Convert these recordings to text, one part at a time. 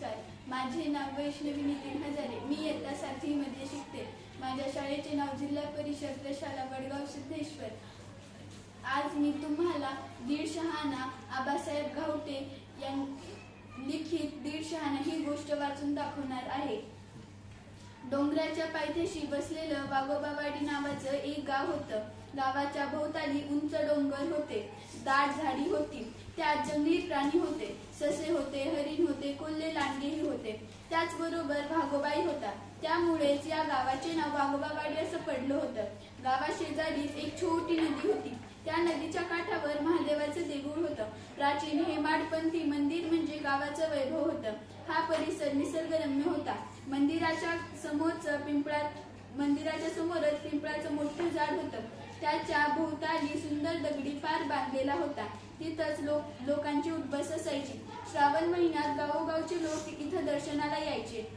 नमस्कार. माझे नाव वैष्णवी नितीन हजारे. मी इयत्ता सातवीमध्ये शिकते. माझ्या शाळेचे नाव जिल्हा परिषद प्रशाला वडगाव सिद्धेश्वर. आज मी तुम्हाला दीड शहाणा आबासाहेब घावटे यां लिखित दीड शहाणा ही गोष्ट वाचून दाखवणार आहे. डोंगराच्या पायथ्याशी बसलेलं वाघोबावाडी नावाचं एक गाव होतं. गावाच्या भोवताली उंच डोंगर होते दाट झाडी होती त्यात जंगली प्राणी होते ससे होते हरिण होते कोल्हे लांडगेही होते. त्याचबरोबर भागोबाई होता. त्यामुळेच या गावाचे नाव वाघोबावाडी असं पडलं होतं. गावाशेजारीच एक छोटी नदी होती. त्या नदीच्या काठावर महादेवाचं देऊळ होतं. प्राचीन हेमाडपंथी मंदिर म्हणजे गावाचं वैभव होतं. हा परिसर निसर्गरम्य होता. मंदिराच्या समोरचं पिंपळात मंदिराच्या समोरच पिंपळाचं मोठं झाड होतं. त्याच्या भोवताली सुंदर दगडी पार बांधलेला होता. तिथंच लोक लोकांची उद्बस असायची श्रावण महिन्यात गावोगावचे लोक इथं दर्शनाला यायचे.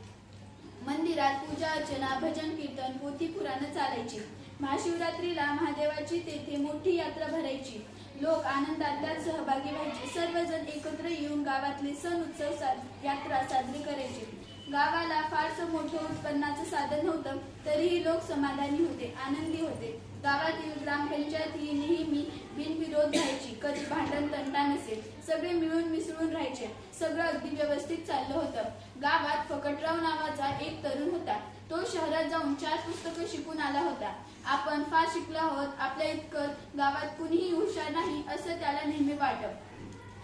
मंदिरात पूजा अर्चना भजन कीर्तन पोथी पुराणं चालायची. महाशिवरात्रीला महादेवाची तेथे मोठी यात्रा भरायची. लोक आनंदात त्यात सहभागी व्हायचे. सर्वजण एकत्र येऊन गावातले सण उत्सव सा- यात्रा साजरी करायचे. गावाला फारसं मोठं उत्पन्नाचं साधन नव्हतं तरीही लोक समाधानी होते आनंदी होते. गावातील ग्रामपंचायत ही नेहमी बिनविरोध राहायची. कधी भांडण तंटा नसेल. सगळे मिळून मिसळून राहायचे. सगळं अगदी व्यवस्थित चाललं होतं. गावात फकटराव नावाचा एक तरुण होता. तो शहरात जाऊन चार पुस्तकं शिकून आला होता. आपण फार शिकलो आहोत. आपल्या इतकं गावात कुणीही हुशार नाही असं त्याला नेहमी वाटत.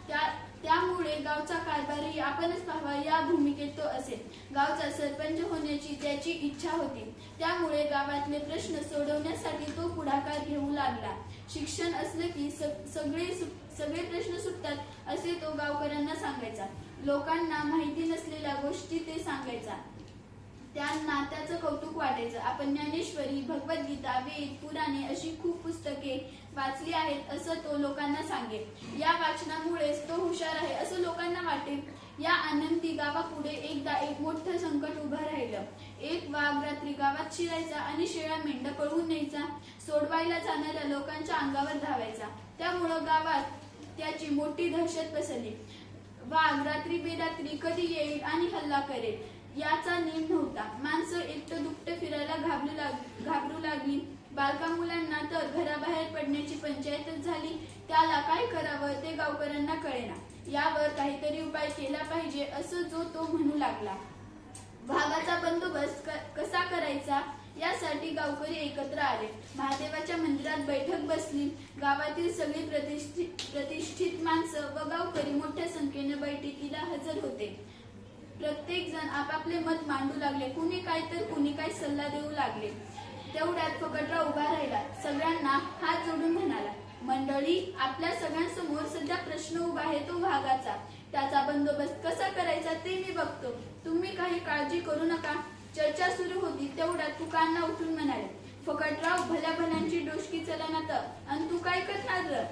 त्या त्यामुळे गावचा कारभारही आपणच पाहावा या भूमिकेत तो असेल. गावचा सरपंच होण्याची त्याची इच्छा होती. त्यामुळे गावातले प्रश्न सोडवण्यासाठी तो पुढाकार घेऊ लागला. शिक्षण असलं की सगळे सगळे प्रश्न सुटतात असे तो गावकऱ्यांना सांगायचा. लोकांना माहिती नसलेल्या गोष्टी ते सांगायचा. त्यांना त्याचं कौतुक वाटायचं. आपण ज्ञानेश्वरी भगवद्गीता वेद पुराणे अशी खूप पुस्तके वाचली आहेत असं तो लोकांना सांगेल. या वाचनामुळेच तो हुशार आहे असं लोकांना वाटेल. या आनंदी गावापुढे एकदा एक मोठं संकट उभं राहिलं. एक वाघ रात्री गावात शिरायचा आणि शेळ्या मेंढ पळवून न्यायचा. सोडवायला जाणाऱ्या लोकांच्या अंगावर धावायचा. त्यामुळं गावात त्याची मोठी दहशत पसरली. वाघ रात्री बेरात्री कधी येईल आणि हल्ला करेल याचा नेम नव्हता. माणसं एकटं दुपटं फिरायला घाबरू लाग घाबरू लागली. बालका मुलांना तर घराबाहेर पडण्याची पंचायतच झाली. त्याला काय करावं ते गावकऱ्यांना कळेना. यावर काहीतरी उपाय केला पाहिजे असं जो तो म्हणू लागला. भागाचा बंदोबस्त कसा करायचा? यासाठी गावकरी एकत्र आले. महादेवाच्या मंदिरात बैठक बसली. गावातील सगळी प्रतिष्ठित प्रतिष्ठित माणसं व गावकरी मोठ्या संख्येने बैठकीला हजर होते. प्रत्येक जण आपापले मत मांडू लागले. कुणी काय तर कुणी काय सल्ला देऊ लागले. तेवढ्यात फकटराव उभा राहिला. सगळ्यांना हात जोडून म्हणाला मंडळी आपल्या सगळ्यांसमोर सध्या प्रश्न उभा आहे तो वाघाचा. त्याचा बंदोबस्त कसा करायचा ते मी बघतो. तुम्ही काही काळजी करू नका. चर्चा सुरू होती तेवढ्यात तुकांना उठून म्हणाले फकटराव भल्या भल्यांची डोसकी चला ना तर. आणि तू काय करणार र?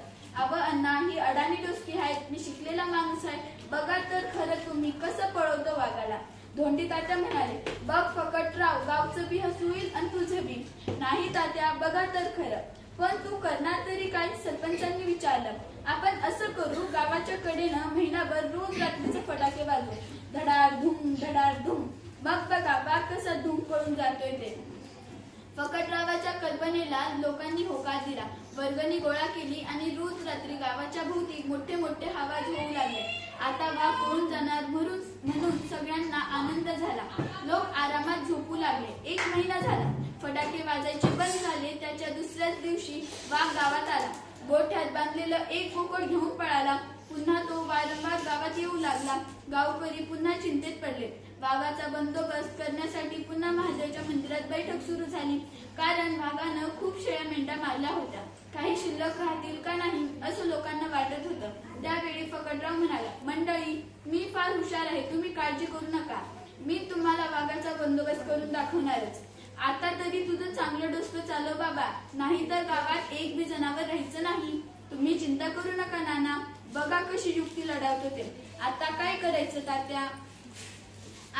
अव अण्णा ही अडाणी डोसकी आहेत. मी शिकलेला माणूस आहे. बघा तर खरं तुम्ही कसं पळवतो वाघाला. धोंडी तात्या म्हणाले बघ फकटराव गावचं बी हसू होईल आणि तुझं बी. नाही तात्या बघा तर खरं. पण तू करणार तरी काय? सरपंचांनी विचारलं. आपण असं करू गावाच्या कडेनं महिनाभर रोज रात्रीचे फटाके वाजवू. धडाड धूम धडाड धूम. बघ बघा बाग कसा धूम पळून जातोय ते. फकटरावाच्या कल्पनेला लोकांनी होकार दिला. वर्गणी गोळा केली आणि रोज रात्री गावाच्या भोवती मोठे मोठे आवाज होऊ लागले. आता वाघ पळून जाणार म्हणून म्हणून सगळ्यांना आनंद झाला. लोक आरामात झोपू लागले. एक महिना झाला. फटाके वाजायचे बंद झाले. त्याच्या दुसऱ्याच दिवशी वाघ गावात आला. गोठ्यात बांधलेलं एक बोकड घेऊन पळाला. पुन्हा तो वारंवार गावात येऊ लागला. गावकरी पुन्हा चिंतेत पडले. वाघाचा बंदोबस्त करण्यासाठी पुन्हा महादेवच्या मंदिरात बैठक सुरू झाली. कारण वाघानं खूप शेळ्या मेंढ्या मारल्या होत्या. काही शिल्लक राहतील का नाही असं लोकांना वाटत होतं. त्यावेळी फकटराव म्हणाला मंडळी मी फार हुशार आहे तुम्ही काळजी करू नका. मी तुम्हाला वाघाचा बंदोबस्त करून दाखवणारच. आता तरी तुझं चांगलं डोसकं चालव बाबा नाहीतर गावात एक बी जनावर राहायचं नाही. तुम्ही चिंता करू नका नाना. बघा कशी युक्ती लढवतो ते. आता काय करायचं तात्या?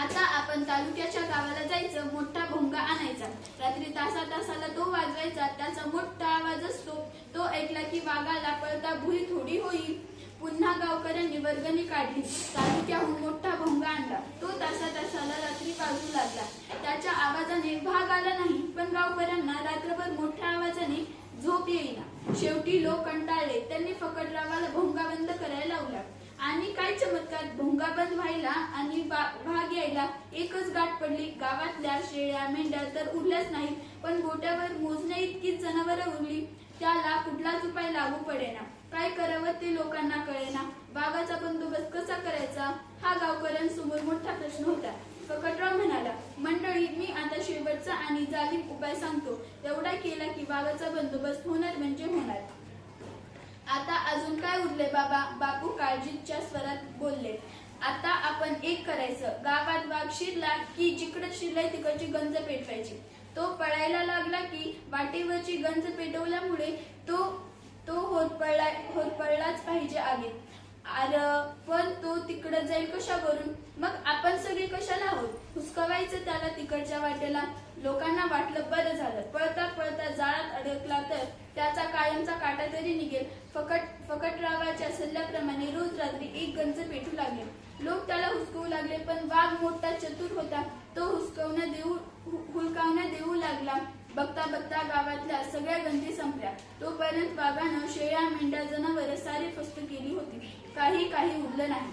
आता आपण तालुक्याच्या गावाला जायचं मोठा भोंगा आणायचा. रात्री तासा तासाला तो वाजवायचा त्याचा मोठा आवाज असतो. तो ऐकला की वाघाला पळता भुई थोडी होईल. पुन्हा गावकऱ्यांनी वर्गणी काढली. तालुक्याहून मोठा भोंगा आणला. तो वाजू लागला. त्याच्या आवाजाने भाग आला नाही पण गावकऱ्यांना रात्रभर मोठ्या आवाजाने झोप येईना. शेवटी लोक कंटाळले. त्यांनी फकटरावाला भोंगा बंद करायला लावला. आणि काय चमत्कार भोंगा बंद व्हायला आणि बा- भाग यायला एकच गाठ पडली. गावातल्या शेळ्या मेंढ्या तर उरल्याच नाही पण गोट्यावर मोजण्या इतकीच जनावरं उरली त्याला कुठलाच उपाय लागू पडेना. काय करावं ते लोकांना कळेना. वाघाचा बंदोबस्त कसा करायचा? हा गावकऱ्यांसमोर मोठा प्रश्न होता. फकटराव म्हणाला मंडळी मी आता शेवटचा आणि जालिम उपाय सांगतो. एवढा केला की वाघाचा बंदोबस्त होणार म्हणजे होणार. आता अजून काय उरले बाबा? बापू काळजीच्या स्वरात बोलले आता आपण एक करायचं. गावात वाघ शिरला की जिकडे शिरलाय तिकडची गंज पेटवायची. तो पळायला लागला की वाटेवरची गंज पेटवल्यामुळे तो होत पडला होत पडलाच पाहिजे आगीत अर पण तो तिकडं जाईल कशा करून मग आपण सगळे कशाला आहोत? हुसकवायचं त्याला तिकडच्या वाटेला. लोकांना वाटलं बरं झालं. पळता पळता जाळात अडकला तर त्याचा कायमचा काटा तरी निघेल. फकट फकटरावाच्या सल्ल्याप्रमाणे रोज रात्री एक गंज पेटू लागले. लोक त्याला हुसकवू लागले पण वाघ मोठा चतुर होता. तो हुसकवण्या देऊ हु- हुलकावण्या देऊ लागला. बघता बघता गावातल्या सगळ्या गंजी संपल्या. तोपर्यंत वाघानं शेळ्या मेंढ्या जनावर सारी फस्त केली होती. काही काही उरलं नाही.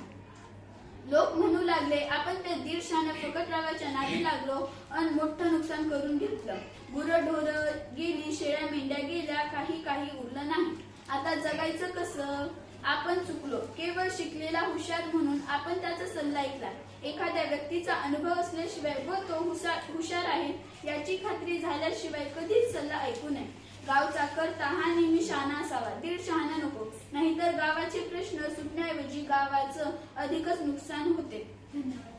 लोक म्हणू लागले आपण त्या दीड शाण्या फकटरावाच्या नादी लागलो आणि मोठं नुकसान करून घेतलं. गुरं ढोर गेली शेळ्या मेंढ्या गेल्या काही काही उरलं नाही. आता जगायचं कसं? आपण चुकलो केवळ शिकलेला हुशार म्हणून आपण त्याचा सल्ला ऐकला. एखाद्या व्यक्तीचा अनुभव असल्याशिवाय व तो हुशार हुशार आहे याची खात्री झाल्याशिवाय कधीच सल्ला ऐकू नये. गावचा करता हा नेहमी शहाणा असावा दीड शहाणा नको. नाहीतर गावाचे प्रश्न सुटण्याऐवजी गावाचं अधिकच नुकसान होते. धन्यवाद.